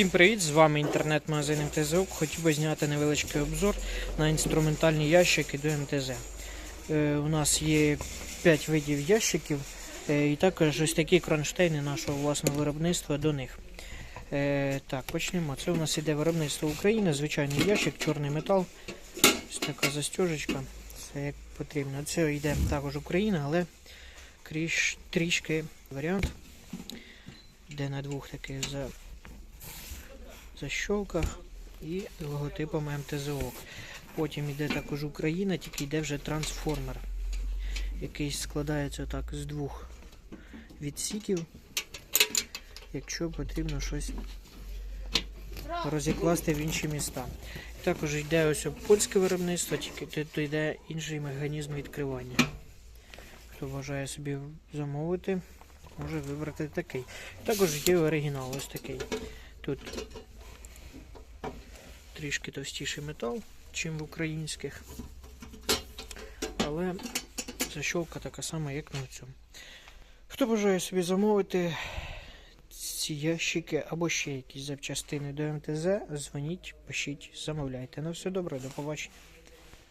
Всім привіт! З вами інтернет-магазин МТЗ. Хотів би зняти невеличкий обзор на інструментальні ящики до МТЗ. Е, у нас є 5 видів ящиків е, і також ось такі кронштейни нашого власного виробництва до них. Е, так, почнемо. Це у нас іде виробництво України, звичайний ящик, чорний метал. Ось така застіжечка. Все як потрібно. Це йде також Україна, але кріш, трішки варіант. Йде на двох таких за защолках і логотипом МТЗО. Потім йде також Україна, тільки йде вже трансформер, який складається так з двох відсіків, якщо потрібно щось розікласти в інші міста. Також йде ось польське виробництво, тільки тут йде інший механізм відкривання. Хто бажає собі замовити, може вибрати такий. Також є оригінал, ось такий. Тут трішки товстіший метал, чим в українських. Але защолка така сама, як на цьому. Хто бажає собі замовити ці ящики або ще якісь запчастини до МТЗ, дзвоніть, пишіть, замовляйте. На все добре, до побачення.